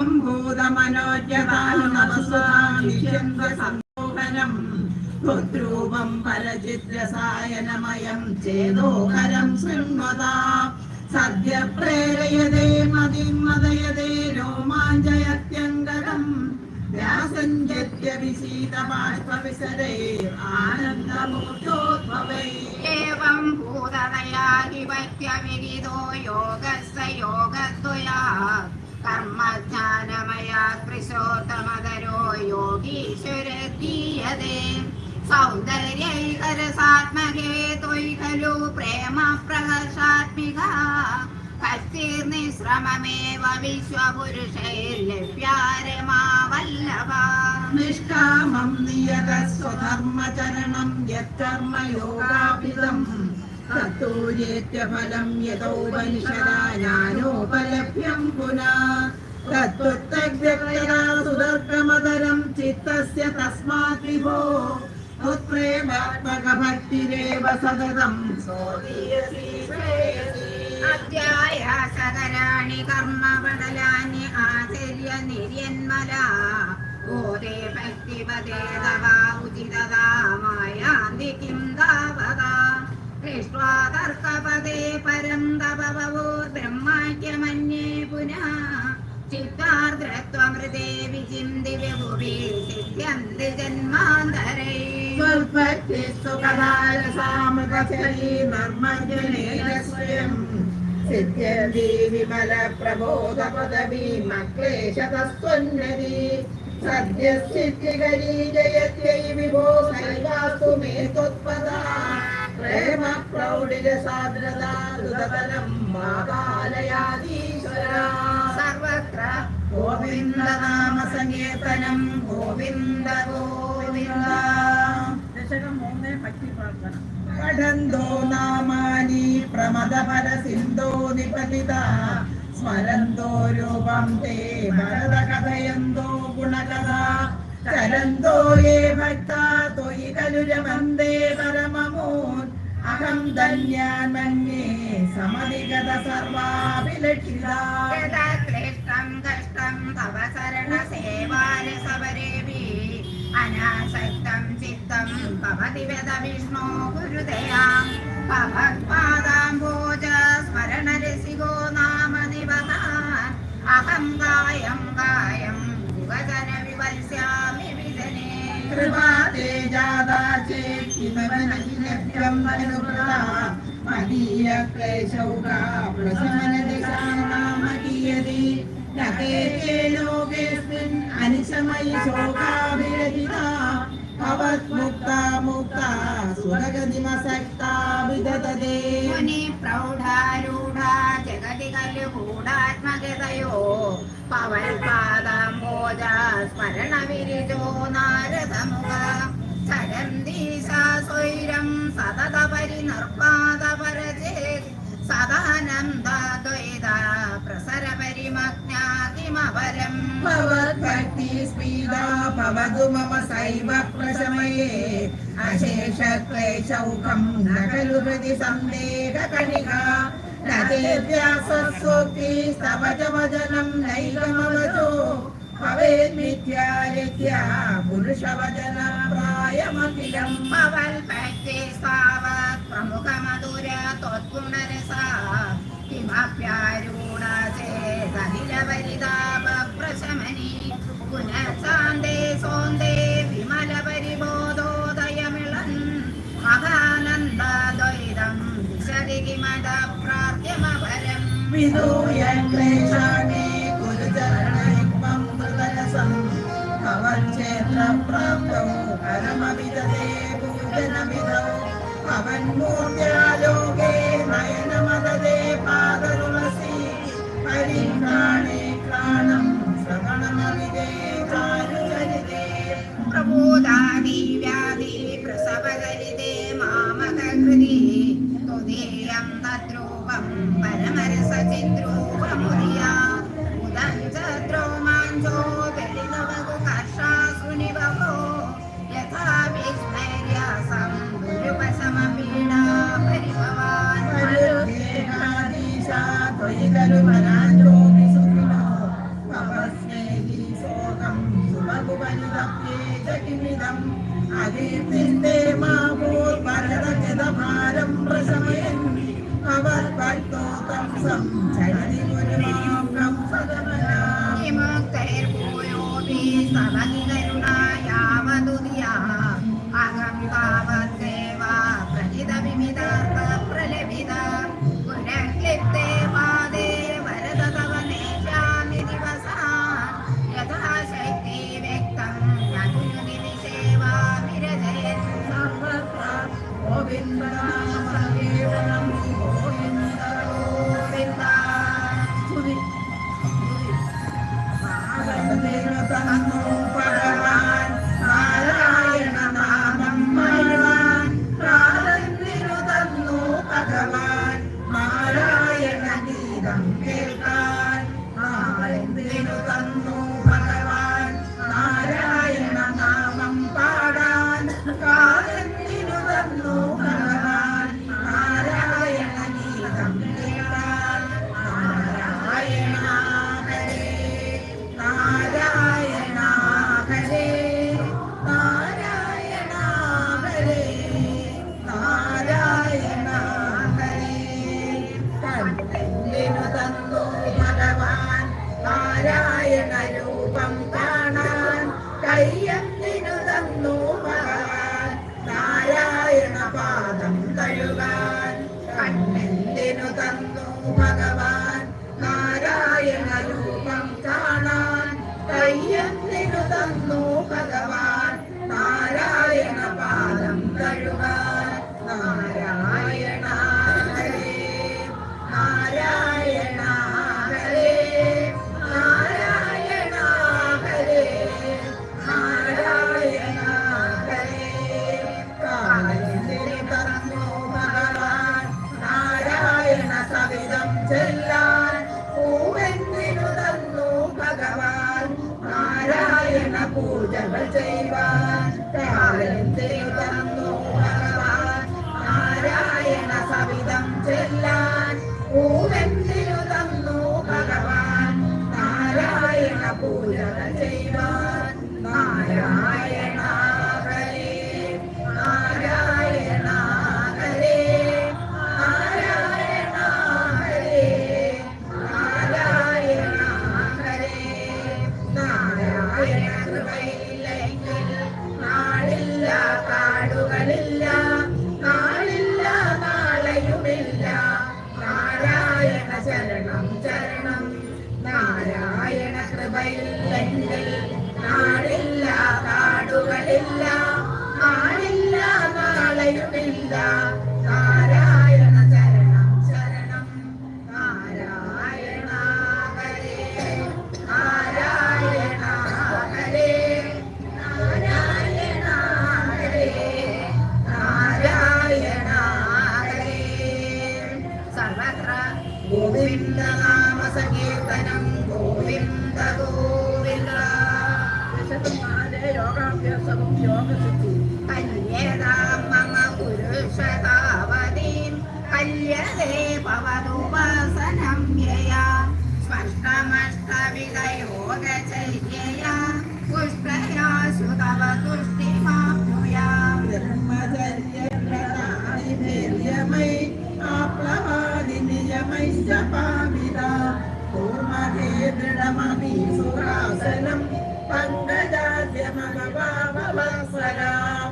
ഭൂതമനോജ്യതാമസുധാമിഷ്യന്തസംമോഹനം ഹൃദ്രൂപം പരചിദ്രസായനമയം ചേതോഹരം ശൃണ്വതാ. സദ്യ പ്രേരയതേ മതിം മതയതേ രോമാഞ്ചയത്യങ്കരം വ്യാസഞ്ജത്യഭിസീതബാഷ്പവിസരേ ആനന്ദമൂർത്തോദ്ഭവൈ. ഏവം ഭൂതതയാ ഹിവത്യവിനിതോ യോഗസ്യ കർമ്മജ്ഞാനമയാ കൃശോത്തമതരോ യോഗീശ്വരതീയതേ സൗന്ദര്യൈകരസാത്മകേ ത്വയി ഖലു പ്രേമ പ്രഹർഷാത്മിക ഭക്തിർനിശ്രമമേവ വിശ്വപുരുഷൈർലഭ്യാരമാവല്ലഭ നിഷ്കാമം നിയത സ്വധർമ്മചരണം യദ്ധർമ്മയോഗാഭിതം യത്കർമ്മയോഗാഭിതം തത്തൂര്യേത്യഫലം യഥോപനിഷദാനോപലഭ്യം പുനഃ. തത്വത്തഗ്ധക്തരാ സുദർഗമതരം ചിത്തസ്യ തസ്മാത് വിഭോ. സോദീയസി ശ്രേയസി അധ്യായാസകരാണി കർമ്മപടലാനി ആചര്യ നിര്യന്മല. ഓരേ ഭക്തിപദേ തവ ഉചിതതാ മായാന്തി കിം താവക ദൃഷ്ട്വാ തർക്കപദേ പരം തപവോർബ്രഹ്മാക്യമന്യേ പുനഃ. ചിത്താർദ്രത്വമൃതേ വിചിന്തി വിഭുവി സിദ്ധ്യന്തി ജന്മാന്തരേ. സ്വൽപ്പത്തെ സുഖദാരസാമൃതചരീ നർമ്മജനേന സ്വയം സിദ്ധ്യന്തി വിമല പ്രബോധ പദവി മക്ലേശതസ്വന്നതി സദ്യസിദ്ധികരീ ജയത്യൈ വിഭോ സൈവാസ്തു മേ ത്വത്പദാ പ്രേമ പ്രൗഢിര സാദ്രതാ മാതാലയാദീശ്വര സർവത്ര ഗോവിന്ദനാമ സങ്കീർത്തനം ഗോവിന്ദ ഗോവിന്ദ. ദശകം മൂന്ന് ഭക്തി പ്രാർത്ഥന. പഠന്തോ നാമാനി പ്രമദപര സിന്ധോ നിപതിത. സ്മരന്തോ രൂപം തേ ഭരത കഥയന്തോ ഗുണകഥ. तरन्दो ये भक्ता त्वयि खलुरवन्दे परममून् अहं धन्यान् मन्ये समधिगत सर्वाभिलक्षिता श्रेष्ठं कष्टं तव शरणसेवानि सबरेभि अनासक्तं चित्तं भवति वेद विष्णो गुरुदयां भवत्पादाम्बोज स्मरणरसिको नाम दिवः अहं गायं गायं युवजन कृपा ते जाता चेत्तिमनैलभ्यं मनुकृता मदीयक्लेशौका प्रसमनदिशानामदीयते न के लोकेऽस्मिन् अनिशमयि शोकाभिरहिता भवद्मुक्ता मुक्ता सुरगतिमसक्ता विदधते प्रौढारूढा जगति खलु गूढात्मकतयो पवन्पादाम्बोजा स्मरणविरिजो नारदमुख सरन्ति सा स्वैरं सततपरिनर्पादपरचेत् सदानन्दाद्वैता प्रसरपरिमज्ञातिमपरम् भवद् किमपरम् भवद्भक्ति स्पीडा भवतु मम सैव प्रशमये अशेषक्लेशौकं न खलु हृदि सन्देहकणिका न चेद्व्यासस्वोक्ति स्तव च वचनं नैकमवचो भवेन्मिथ्यारित्या पुरुषवचन प्रायमखिलम् पवल्भक्ति सावत् प्रमुखमधुर त्वद्गुणरसा किमप्यारूढा പുനഃശാന്തേ സോന്തേ വിമല പരിബോധോദയമിളൻ മഹാനന്ദദ്വൈതം വിശരികി മത പ്രാർത്ഥ്യമപരം വിദൂയ ക്ലേശാണി കുരുചരണയുഗ്മം മൃതരസം അവക്ഷേത്ര പ്രാപ്തം പരമവിതേ പൂജനമിതം അവൻ മൂർത്തിയാലോകേ നയനമതേ പാദനുമസി പരിണാണി പ്രബോധാദി വ്യാധി പ്രസവകരിതേ മാമകൃതി ത്വദേയം തദ്രൂപം പരമരസചിദ്രൂപമുറിയ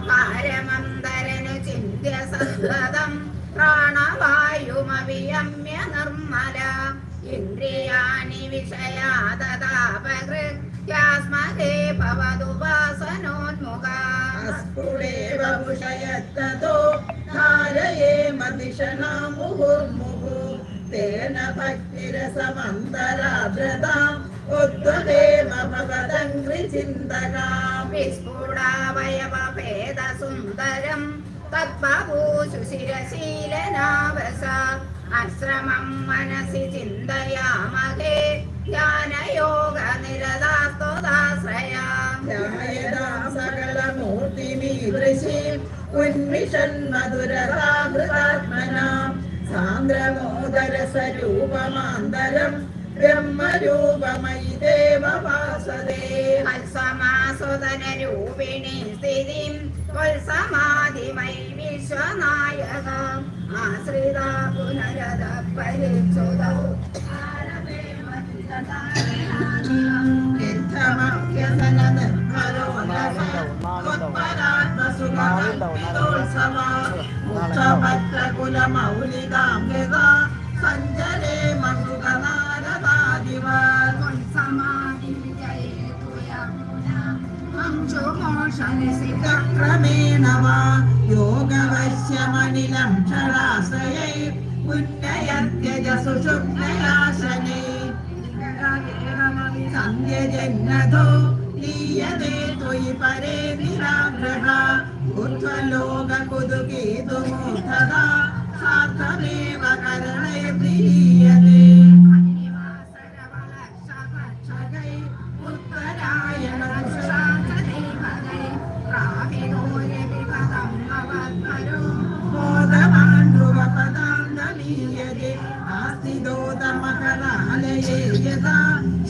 പാരമന്തരനു ചിന്ത്യ സന്തതം പ്രാണവായുമവിയമ്യ നിർമ്മല. ഇന്ദ്രിയാണി വിഷയാതതാപകൃത്യാസ്മഹേ ഭവതുപാസനോന്മുഖാസ്ഫുടേവഷയത്തോ ധാരയേ മതിഷണ മുഹുർമുഹു തേന ഭക്തിരസമന്തരാദ്രതാം ഒത്തുദേവ ഭഗതങ്കൃ ചിന്തകാം വിസ്ഫുടാവയവ ഭേദ സുന്ദരം തത്പൂഷു ശിരശീലനാവസ അശ്രമം മനസി ചിന്തയാമഹേ ധ്യാനയോഗ നിരതാസ്തുതാശ്രയാം സകലമൂർത്തിമീദൃശി ഉന്മിഷൻ മധുരതാമൃതാത്മനാം സാന്ദ്രമോദര സ്വരൂപമാന്തരം ബ്രഹ്മരൂപമയി ദേവവാസദേ ഹൽസമാസുതനരൂപിണി സ്ഥിതിം സമാധിമയി വിശ്വനായക ആശ്രിത പുനരത പരിശുതൗ സഞ്ജയ വിജയേതുയമുന ക്രമേണ വാ യോഗവശ്യമനിലം ക്ഷരാശ്രയൈ ഉന്നയത്യജസു ശുക്ലയാശനൈ സന്ധ്യജന്നതോ ലീയതേ ത്വയി പരേ നിരാഗ്രഹ. ഉർധ്വലോകകുതുകേതുമൂർധത സാർത്ഥമേവ കരണേ പ്രീയതേ ो धर्मकरालये यदा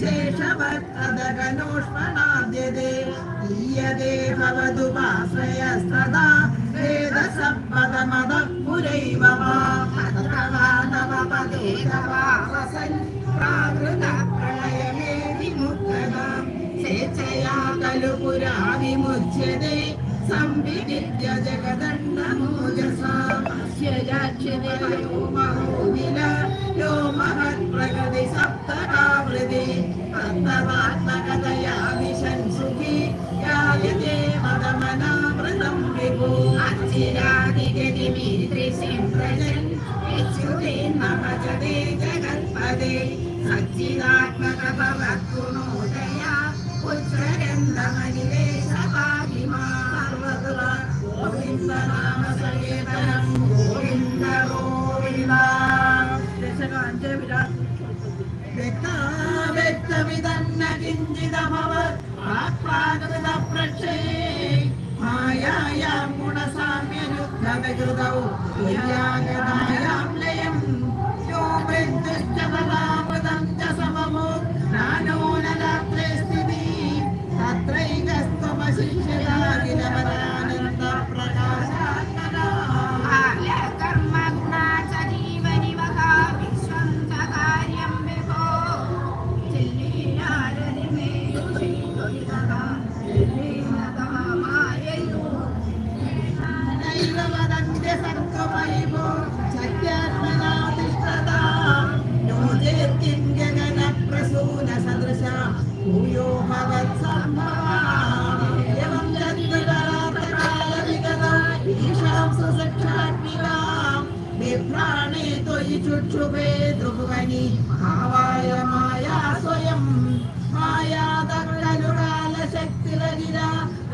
शेषवत्तदगनोष्मणाद्यते ईयते भवतु वाश्रयस्तदा वेदसम्पदमदः पुरैव वा अत्र वा नवपदे वसन् प्राकृतप्रलयमे विमुक्तदां स्वेच्छया खलु पुरा विमुच्यते संविद्य जगदण्डमोजसा अस्य जाक्षिणयो महोविला यो महत् प्रकृति सप्तकावृति अन्तवात्मकतया विशंसुखि यायते मदमनावृतं विभु अर्चिरादिगतिमीदृशीं प्रजन् विच्युते नमजते जगत्पदे सच्चिदात्मकभवद्गुणोदया पुत्रगन्धमनिवे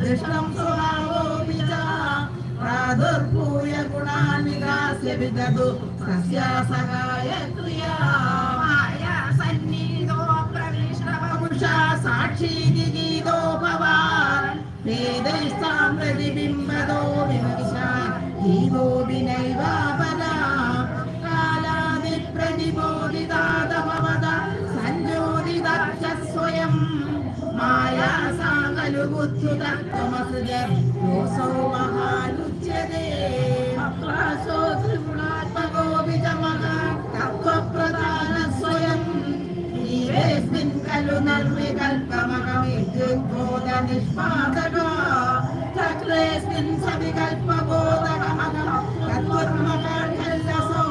ദൃഷ്ടം സുരാവോപിച്ച പ്രാദുർഭൂയ ഗുണാനികാസ്യ വിദതു സസ്യാ സഹായ ക്രിയാ മായ സന്നിധോ പ്രവിഷ്ടപുഷാ സാക്ഷി ഗീതോ ഭവാൻ വേദൈസ്താം പ്രതിബിംബതോ വിമർശ. ഗീതോ വിനൈവാപന കാലാദി പ്രതിബോധിതാതമവത സഞ്ജോതിതച്ച സ്വയം മായ सा खलु बुद्धुतत्वमसृज योऽसौ महानुच्यते अप्रासो त्रिगुणात्मकोऽपि च महातत्त्वप्रधान स्वयम् जीवेऽस्मिन् खलु निर्विकल्पमगमिद्युद्बोधनिष्पादको चक्रेऽस्मिन् सविकल्पबोधकमगम् तत्त्वमकल्लसो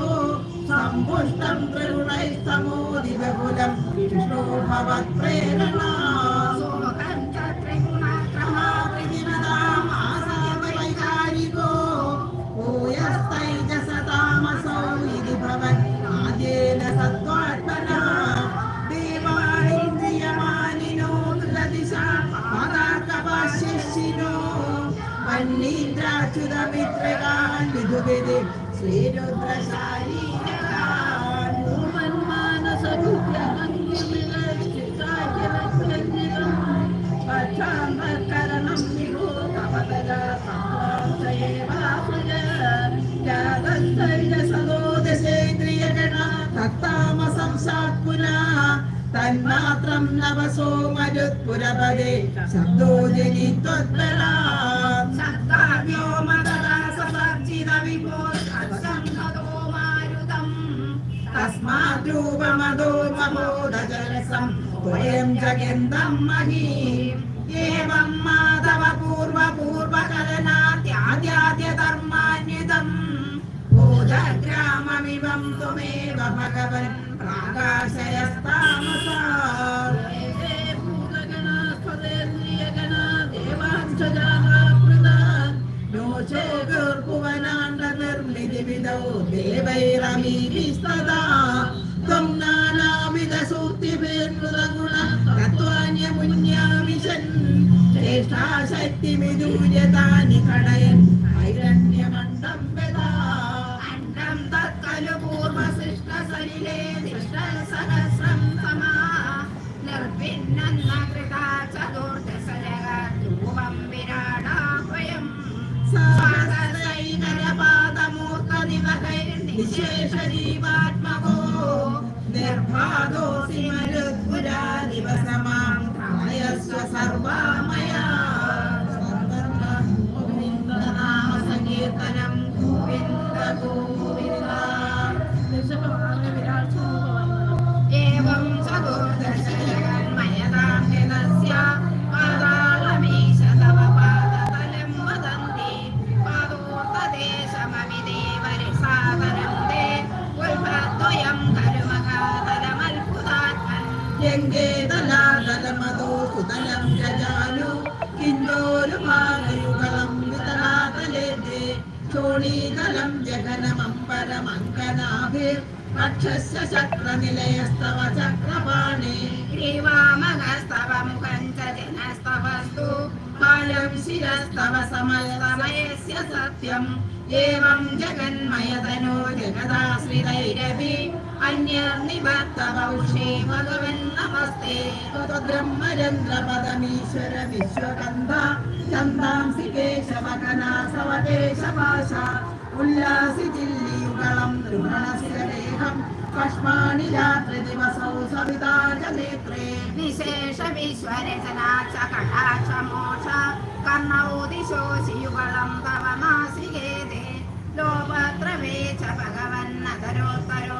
सम्पुष्टं त्रिगुणैस्तमोदिबहुलं विष्णो भवत्प्रेरणा ഇന്ദ്രാച്യുതമിത്രകാൻ വിധുവിധി ശ്രീരുദ്രശാലീകാൻ പശ്ചാമ്പരണം നിരോ കവതര സദോ ദശേന്ദ്രിയഗണ തത്താമസംസാത് പുരാ തന്മാത്രം നവസോ മരുത്പുരപദേ ശബ്ദോജനി ത്വത്പരാ तस्माद्रूपमदोपमोदजरसं त्वयं मही। एवं माधव पूर्वपूर्वकलनात्याद्याद्यधर्मान्वितम् भोजग्राममिमं त्वमेव भगवन् प्राकाशयस्त ോചേകുവനാണ്ടനിർമ്മിതിവിധൗ ദേവൈരമീവിസ്തദാ ത്വം നാനാവിധസൂക്തിഭിർമൃതഗുണ തത്വാന്യമുന്യാമിശൻ ശ്രേഷ്ഠാശക്തിമിദൂര്യതാനി കടയൻ ഐരണ്യമണ്ഡം വെദാ അണ്ഡം തത്കലു പൂർവസൃഷ്ടസലിലേ ദൃഷ്ടസഹസ്രം സമാ നിർഭിന്നന്ന കൃതാ ചതുർദശരക നിശേഷജീവാത്മകോ ജീവാത്മകോ മരുത്പുരാദിവസമാം జంగేదలాదలమదో సుతలం గజాలు కిందోలు మాతయుగలం వితలాతలేద్రే చోళీతలం జగనమం పరమంకనాభే వక్షస్య చక్ర నిలయస్తవ చక్రపాణి. శ్రీవామనస్తవ ముఖం చ జనస్తవస్తు పాళం సత్యం. ఏవం జగన్మయతనో അന്യർ നിവർത്തവംശേ ഭഗവൻ നമസ്തേ ബ്രഹ്മചന്ദ്രപദമീശ്വര വിശ്വകന്ധ ചന്ദാംസി കേശവകനാസവകേശപാശ ഉല്ലാസി ചില്ലിയുഗളം നൃഗണശിരദേഹം കഷ്മാണി രാത്രി ദിവസൗ സവിതാചനേത്രേ വിശേഷ വിശ്വരചനാ ച കടാക്ഷ മോക്ഷ കർണൗ ദിശോ ശിയുഗളം തവ നാസികേതേ ലോപത്രവേ ച ഭഗവന്നതരോത്തരോ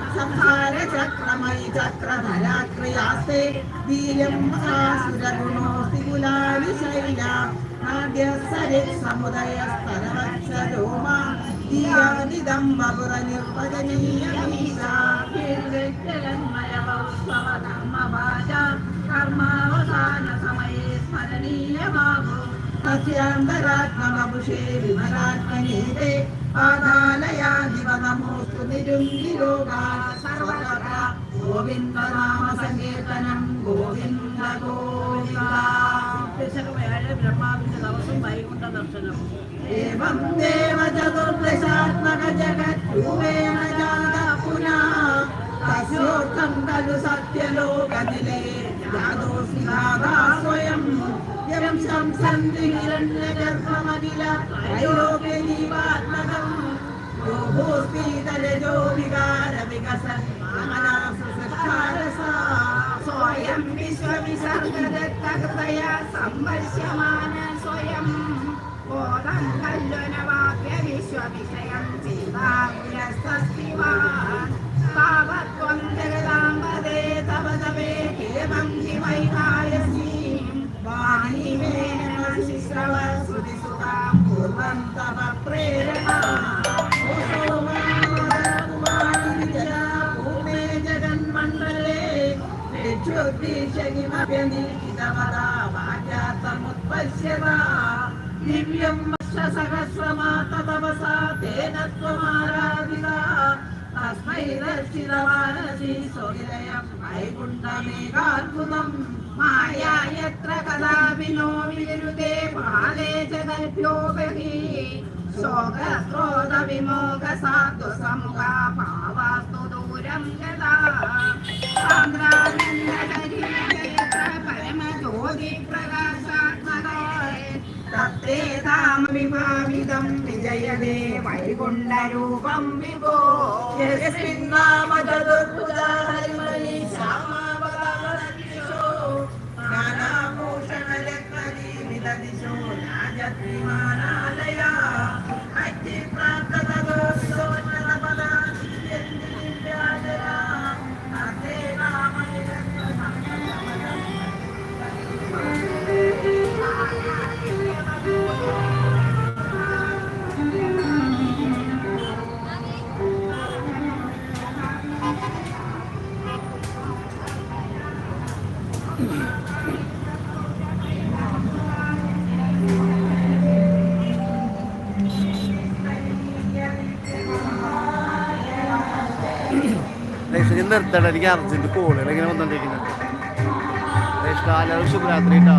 സംഹാര ചക്രമയി ചക്രധരാക്രിയാസ്തെ വീര്യം മഹാസുരഗുണോസ്തി കുലാലി ശൈല നാട്യസരി സമുദയസ്തരവത്സരോമാ ീയാദിദം വപുര നിർവചനീയമീശാ കർമാവസാന സമയേ സ്മരണീയമാകൂ. തസ്യാന്തരാത്മവപുഷേ വിമലാത്മനീതേ പാതാലയാദിവ നമോസ്തു നിരുന്തിരോഗാ. സർവത്ര గోవిందనామ సంకీర్తనం గోవింద గోవిందేళ బ్రహ్మాభిషేకవసం వైకుంఠ దర్శనం సత్యలోకదిలే స్వయం సంసంతి विश्वविसर्गदत्तकृतया सम्पश्यमान स्वयम् बोधं कल्लनवाप्य विश्वविषयं चेतामुलस्तस्ति वा तव प्रेरणा। ज्योतिषनिमव्यनीषितपदा वाक्यार्थमुत्पश्यता दिव्यं सहस्रमा तदवसा तेन त्वमाराधिता तस्मै रक्षितमानसि सुहृदयं वैकुण्ठमेकाद्भुतम् माया यत्र कदापि नो विरुते बाले च कल्प्योपहि शोकस्रोतविमोघसाधु समुखा पावास्तु విభావిదం విజయదే వైకుంఠ రూపం విభో. యస్మిన్ నామ చతుర్భుజ హరిమణి శ్యామావలాక్షో నానాభూషణ జగ్మది విదదిశో నాజద్విమానాలయ అచ్చి രക്ഷ നിർത്തണ്ട എനിക്ക് അർജന്റ് കോളുകൾ ഇങ്ങനെ വന്നോണ്ടിരിക്കുന്നുണ്ട് ഇഷ്ടം കാലം ശുഭരാത്രി കേട്ടോ.